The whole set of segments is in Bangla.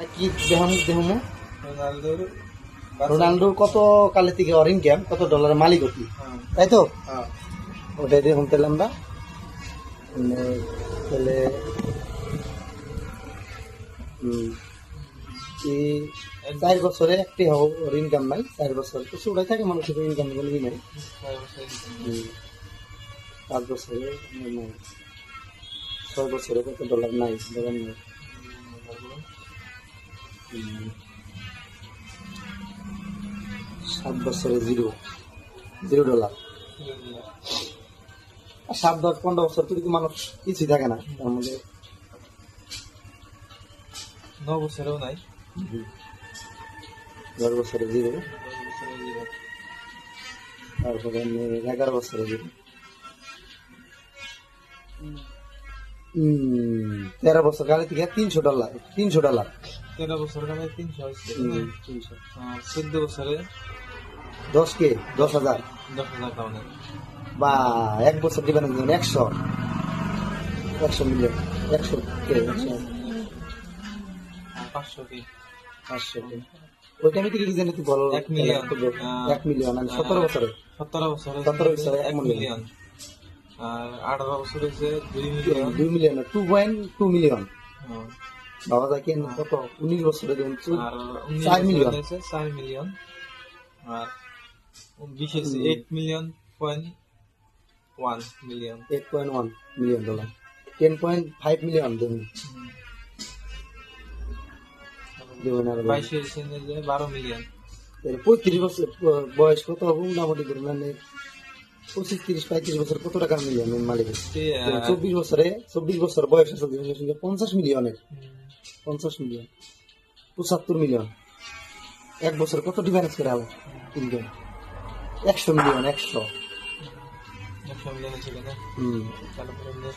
কি দেহামু দেহামু রোনালদোর রোনাল্ডোর কত কালে থেকে অরিন গেম কত ডলারের মালিক হতি হ্যাঁ। তাই তো? হ্যাঁ। ওটাই দেখুন তাহলে আমরা তাহলে চার বছরে একটি ওর ইনকাম নাই চার বছর। তো ওটাই থাকে মানুষের ইনকাম কোনো নাই। পাঁচ বছরে ছয় বছরে কত ডলার নাই ডলার নাই। সাত বছরে জিরো জিরো ডলার। আর সাত দশ পনেরো বছর তো কিন্তু মানুষ কিছুই থাকে না তার মধ্যে। ন বছরেও নাই। দশ বছরে জিরো। তারপরে এগারো বছরে জিরো। তেরো বছর গাড়ি থেকে তিনশো ডলার তিনশো ডলার। তেরো বছর কালে তিনশো তিনশো। চোদ্দ বছরে? দশ কে? দশ হাজার। দশ হাজার টাকা বা এক বছর দিবেন একশো। একশো মিলিয়ন। একশো কে? একশো। পাঁচশো কি? পাঁচশো কে। ওই টাইমে কি জানি তুই বল? এক মিলিয়ন। এক মিলিয়ন আর সতেরো বছরে। সতেরো বছরে সতেরো বছরে এক মিলিয়ন। আর আঠারো বছর হয়েছে দুই মিলিয়ন। দুই million two point two million. বাবা দেখেন কত? উনিশ বছরে উনিশ চার মিলিয়ন। চার মিলিয়ন আর বিশ হয়েছে eight million point one million eight point one million dollar ten point five million দেন। দেবেন আর বাইশ বারো মিলিয়ন পঁয়ত্রিশ বছর বয়স কত হবে? মোটামুটি ধরুন পঁচিশ তিরিশ পঁয়ত্রিশ বছর কত টাকার মিলিয়ন মালিকের চব্বিশ বছরে চব্বিশ বছর বয়স আছে পঞ্চাশ মিলিয়নের পঞ্চাশ মিলিয়ন পঁচাত্তর মিলিয়ন এক বছর কত ডিফারেন্স করে হবে? ইনকাম একশো মিলিয়ন একশো।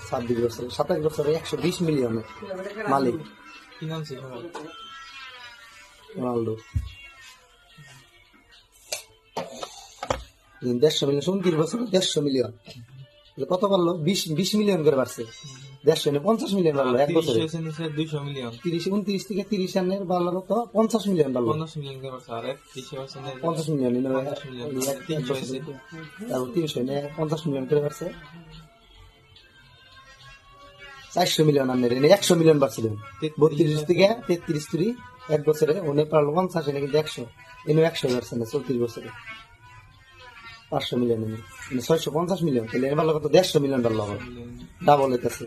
ছাব্বিশ বছরে সাতাশ বছরে একশো বিশ মিলিয়নের মালিক। রোনাল্ডো। দেড়শো মিলিয়ন উনত্রিশ বছরে দেড়শো মিলিয়ন। কত পারল বিশ বিশ মিলিয়ন করে বাড়ছে। দেড়শো পঞ্চাশ মিলিয়ন বাড়লো এক বছরে। দুইশো মিলিয়ন। তিরিশ উনত্রিশ থেকে তিরিশ রানের বাড়লো কত পঞ্চাশ মিলিয়ন বাড়লো। পঞ্চাশ মিলিয়ন পঞ্চাশ মিলিয়ন পঞ্চাশ মিলিয়ন তারপর তিনশো পঞ্চাশ করে বাড়ছে। চারশো মিলিয়ন আনের এনে একশো মিলিয়ন বাড়ছিল। বত্রিশ থেকে তেত্রিশ তুরি এক বছরে উনি পারল পঞ্চাশ এনে কিন্তু একশো। এনে একশো বাড়ছে না চৌত্রিশ বছরে। পাঁচশো মিলিয়ন মানে ছয়শো পঞ্চাশ মিলিয়ন তাহলে কত দেড়শো মিলিয়ন ডলার হবে। ডাবল হইতেছে।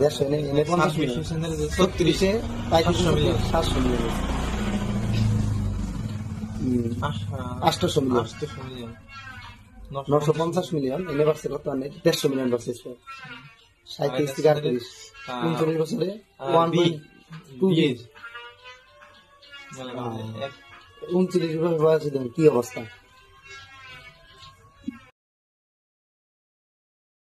দেড়শো এনে এনে পঞ্চাশ মিলিয়ন ছত্রিশে পঁয়ত্রিশশো মিলিয়ন সাতশো মিলিয়ন হম, আটশোশো মিলিয়ন আটশো মিলিয়ন নশো পঞ্চাশ মিলিয়ন এনে বাড়ছে কত? অনেক দেড়শো মিলিয়ন বাড়ছে সাঁত্রিশ থেকে আটত্রিশ। উনচল্লিশ বছরে ওয়ান টু বিয়ের। উনচল্লিশ বছর বয়সে কি অবস্থা।